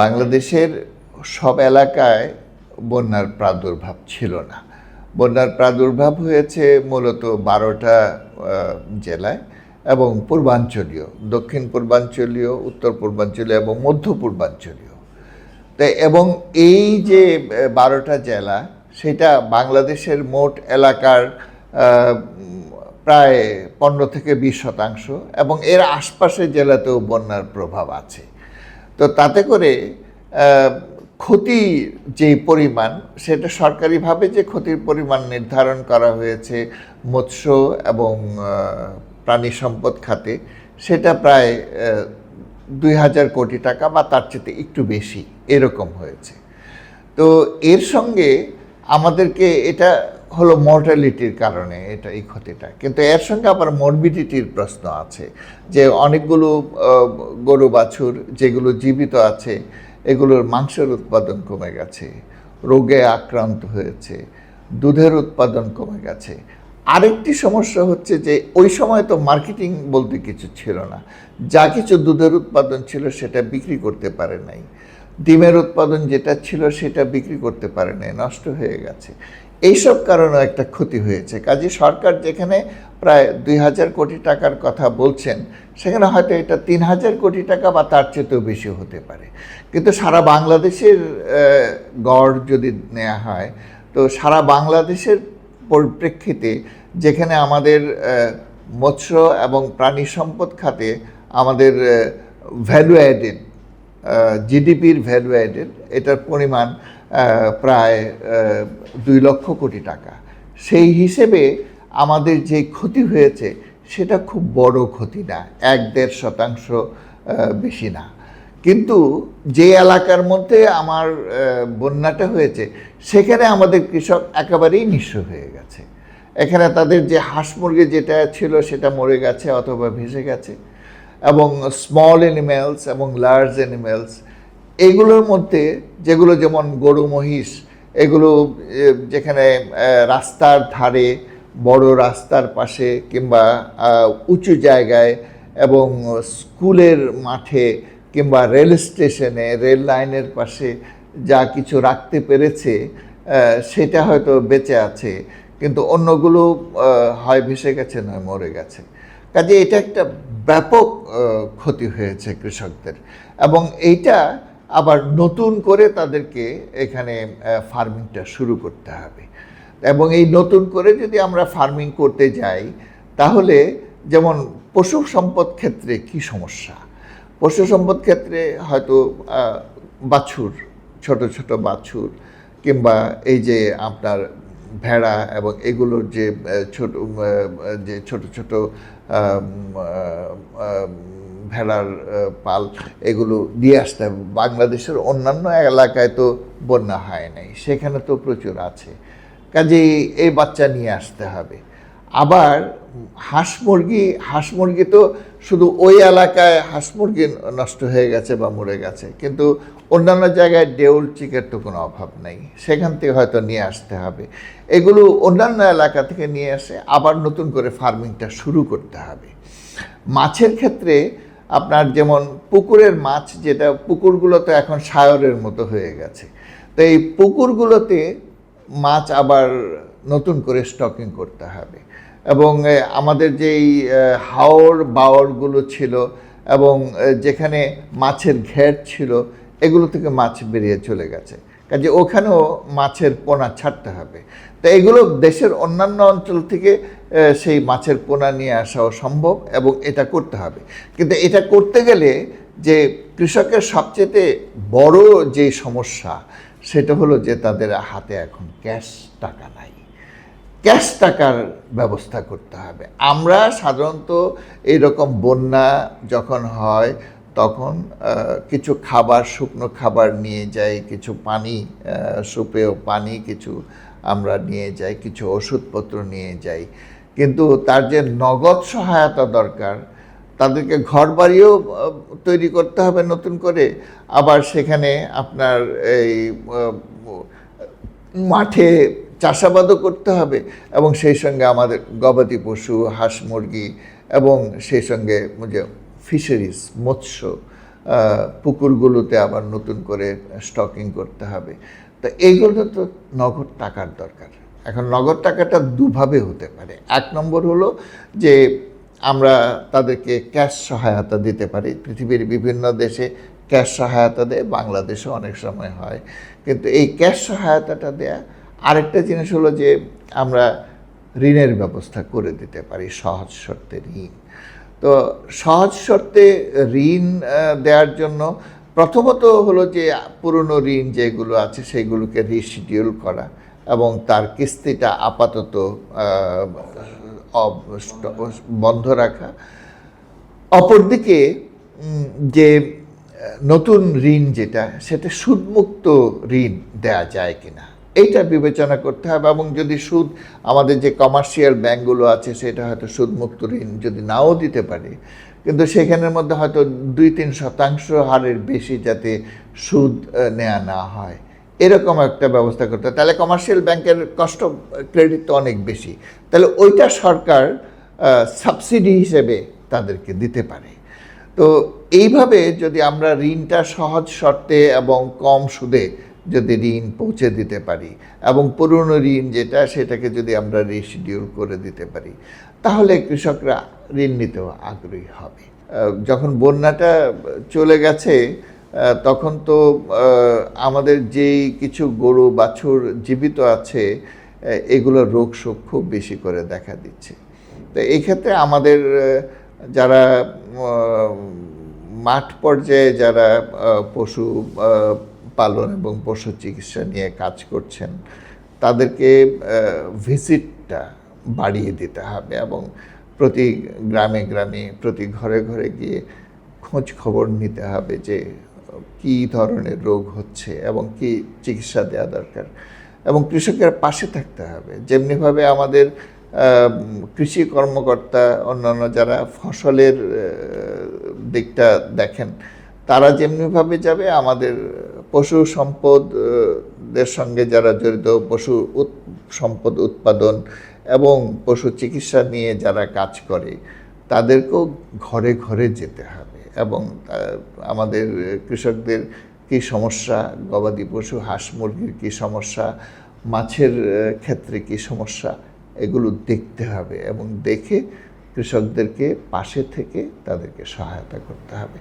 বাংলাদেশের সব এলাকায় বন্যার প্রাদুর্ভাব ছিল না। বন্যার প্রাদুর্ভাব হয়েছে মূলত বারোটা জেলায় এবং পূর্বাঞ্চলীয়, দক্ষিণ পূর্বাঞ্চলীয়, উত্তর পূর্বাঞ্চলীয় এবং মধ্য পূর্বাঞ্চলীয়। তাই এবং এই যে বারোটা জেলা, সেটা বাংলাদেশের মোট এলাকার প্রায় পনেরো থেকে বিশ শতাংশ এবং এর আশপাশের জেলাতেও বন্যার প্রভাব আছে। তো তাতে করে ক্ষতি যে পরিমাণ, সেটা সরকারিভাবে যে ক্ষতির পরিমাণ নির্ধারণ করা হয়েছে মৎস্য এবং প্রাণী সম্পদ খাতে, সেটা প্রায় দুই হাজার কোটি টাকা বা তার চেয়ে একটু বেশি, এরকম হয়েছে। তো এর সঙ্গে আমাদেরকে এটা হলো মর্টালিটির কারণে এটা এই ক্ষতিটা। কিন্তু এর সঙ্গে আবার মরবিডিটির প্রশ্ন আছে, যে অনেকগুলো গরু বাছুর যেগুলো জীবিত আছে, এগুলোর মাংসের উৎপাদন কমে গেছে, রোগে আক্রান্ত হয়েছে, দুধের উৎপাদন কমে গেছে। আরেকটি সমস্যা হচ্ছে যে ওই সময় তো মার্কেটিং বলতে কিছু ছিল না। যা কিছু দুধের উৎপাদন ছিল সেটা বিক্রি করতে পারে নাই। ডিমের উৎপাদন যেটা ছিল সেটা বিক্রি করতে পারে নাই, নষ্ট হয়ে গেছে। এইসব কারণে একটা ক্ষতি হয়েছে। কাজে সরকার যেখানে প্রায় দুই হাজার কোটি টাকার কথা বলছেন, সেখানে হয়তো এটা তিন হাজার কোটি টাকা বা তার চেয়েতেও বেশি হতে পারে। কিন্তু সারা বাংলাদেশের গড় যদি নেওয়া হয়, তো সারা বাংলাদেশের পরিপ্রেক্ষিতে যেখানে আমাদের মৎস্য এবং প্রাণী সম্পদ খাতে আমাদের ভ্যালু অ্যাডেড জিডিপির ভ্যালু অ্যাডেড এটার পরিমাণ প্রায় দুই লক্ষ কোটি টাকা। সেই হিসেবে আমাদের যে ক্ষতি হয়েছে, সেটা খুব বড় ক্ষতি না, এক দেড় শতাংশ বেশি না। কিন্তু যে এলাকার মধ্যে আমার বন্যাটা হয়েছে, সেখানে আমাদের কৃষক একেবারেই নিঃস্ব হয়ে গেছে। এখানে তাদের যে হাঁস মুরগি যেটা ছিল, সেটা মরে গেছে অথবা ভেসে গেছে। এবং স্মল অ্যানিম্যালস এবং লার্জ অ্যানিম্যালস এগুলোর মধ্যে যেগুলো যেমন গরু, মহিষ, এগুলো যেখানে রাস্তার ধারে, বড় রাস্তার পাশে কিংবা উঁচু জায়গায় এবং স্কুলের মাঠে কিংবা রেল স্টেশনে, রেল লাইনের পাশে যা কিছু রাখতে পেরেছে সেটা হয়তো বেঁচে আছে, কিন্তু অন্যগুলো হয় ভেসে গেছে নয়, মরে গেছে। কাজে এটা একটা ব্যাপক ক্ষতি হয়েছে কৃষকদের। এবং এইটা আবার নতুন করে তাদেরকে এখানে ফার্মিংটা শুরু করতে হবে। এবং এই নতুন করে যদি আমরা ফার্মিং করতে যাই, তাহলে যেমন পশু সম্পদ ক্ষেত্রে কি সমস্যা? পশু সম্পদ ক্ষেত্রে হয়তো বাছুর, ছোট ছোট বাছুর, কিংবা এই যে আপনার ভেড়া এবং এগুলোর যে ছোট যে ছোট ছোট ভেড়ার পাল এগুলো দিয়ে আসতে হবে। বাংলাদেশের অন্যান্য এলাকায় তো বন্যা হয় নাই, সেখানে তো প্রচুর আছে। কাজেই এই বাচ্চা নিয়ে আসতে হবে। আবার হাঁস মুরগি হাঁস মুরগি তো শুধু ওই এলাকায় হাঁস মুরগি নষ্ট হয়ে গেছে বা মরে গেছে। কিন্তু অন্যান্য জায়গায় ডেউল চিকের তো কোনো অভাব নেই। সেখান থেকে হয়তো নিয়ে আসতে হবে। এগুলো অন্যান্য এলাকা থেকে নিয়ে এসে আবার নতুন করে ফার্মিংটা শুরু করতে হবে। মাছের ক্ষেত্রে আপনার যেমন পুকুরের মাছ যেটা পুকুরগুলো তো এখন সায়রের মতো হয়ে গেছে। তো এই পুকুরগুলোতে মাছ আবার নতুন করে স্টকিং করতে হবে। এবং আমাদের যেই হাওর বাওরগুলো ছিল এবং যেখানে মাছের ঘের ছিল, এগুলো থেকে মাছ বেরিয়ে চলে গেছে। কাজে ওখানেও মাছের পোনা ছাড়তে হবে। তা এগুলো দেশের অন্যান্য অঞ্চল থেকে সেই মাছের পোনা নিয়ে আসাও সম্ভব এবং এটা করতে হবে। কিন্তু এটা করতে গেলে যে কৃষকের সবচেয়ে বড় যে সমস্যা, সেটা হলো যে তাদের হাতে এখন ক্যাশ টাকা নাই। ক্যাশ টাকার ব্যবস্থা করতে হবে। আমরা সাধারণত এইরকম বন্যা যখন হয়, তখন কিছু খাবার, শুকনো খাবার নিয়ে যাই, কিছু পানি সুপেয় পানি কিছু আমরা নিয়ে যাই, কিছু ওষুধপত্র নিয়ে যাই। কিন্তু তার যে নগদ সহায়তা দরকার, তাদেরকে ঘর বাড়িও তৈরি করতে হবে নতুন করে। আবার সেখানে আপনার এই মাঠে চাষাবাদও করতে হবে এবং সেই সঙ্গে আমাদের গবাদি পশু, হাঁস মুরগি এবং সেই সঙ্গে যে ফিশারিজ মৎস্য পুকুরগুলোতে আবার নতুন করে স্টকিং করতে হবে। তো এইগুলো তো নগদ টাকার দরকার। এখন নগদ টাকাটা দুভাবে হতে পারে। এক নম্বর হলো যে আমরা তাদেরকে ক্যাশ সহায়তা দিতে পারি। পৃথিবীর বিভিন্ন দেশে ক্যাশ সহায়তা দেয়, বাংলাদেশে অনেক সময় হয়। কিন্তু এই ক্যাশ সহায়তাটা দেয়া আরেকটা জিনিস হলো যে আমরা ঋণের ব্যবস্থা করে দিতে পারি সহজ শর্তে ঋণ। তো সহজ শর্তে ঋণ দেওয়ার জন্য প্রথমত হলো যে পুরনো ঋণ যেগুলো আছে সেগুলোকে রিশিডিউল করা এবং তার কিস্তিটা আপাতত বন্ধ রাখা। অপরদিকে যে নতুন ঋণ যেটা, সেটা সুদমুক্ত ঋণ দেয়া যায় কিনা। এইটা বিবেচনা করতে হবে এবং যদি সুদ, আমাদের যে কমার্শিয়াল ব্যাংকগুলো আছে সেটা হয়তো সুদমুক্ত ঋণ যদি নাও দিতে পারে। কিন্তু সেখানের মধ্যে হয়তো দুই তিন শতাংশ হারের বেশি যাতে সুদ নেওয়া না হয়। এরকম একটা ব্যবস্থা করতে। তাহলে কমার্শিয়াল ব্যাংকের কষ্ট ক্রেডিট তো অনেক বেশি। তাহলে ওইটা সরকার সাবসিডি হিসেবে তাদেরকে দিতে পারে। তো এইভাবে যদি আমরা ঋণটা সহজ শর্তে এবং কম সুদে যদি ঋণ পৌঁছে দিতে পারি এবং পুরনো ঋণ যেটা সেটাকে যদি আমরা রিশিডিউল করে দিতে পারি তাহলে কৃষকরা ঋণ নিতেও আগ্রহী হবে। যখন বন্যাটা চলে গেছে তখন তো আমাদের যেই কিছু গরু বাছুর জীবিত আছে আহ, এগুলোর রোগ শোক খুব বেশি করে দেখা দিচ্ছে। তো এই ক্ষেত্রে আমাদের যারা মাঠ পর্যায়ে যারা পশু পালন এবং পশু চিকিৎসা নিয়ে কাজ করছেন, তাদেরকে ভিজিটটা বাড়িয়ে দিতে হবে এবং প্রতি গ্রামে গ্রামে, প্রতি ঘরে ঘরে গিয়ে খোঁজ খবর নিতে হবে যে, কি ধরনের রোগ হচ্ছে এবং কি চিকিৎসা দেওয়া দরকার। এবং কৃষকের পাশে থাকতে হবে। যেমনিভাবে আমাদের কৃষি কর্মকর্তা, অন্যান্য যারা ফসলের দিকটা দেখেন, তারা যেমনিভাবে যাবে, আমাদের পশু সম্পদ দের সঙ্গে যারা জড়িত, পশু সম্পদ উৎপাদন এবং পশু চিকিৎসা নিয়ে যারা কাজ করে, তাদেরকেও ঘরে ঘরে যেতে হবে এবং আমাদের কৃষকদের কী সমস্যা, গবাদি পশু, হাঁস মুরগির কী সমস্যা, মাছের ক্ষেত্রে কী সমস্যা, এগুলো দেখতে হবে এবং দেখে কৃষকদেরকে পাশে থেকে তাদেরকে সহায়তা করতে হবে।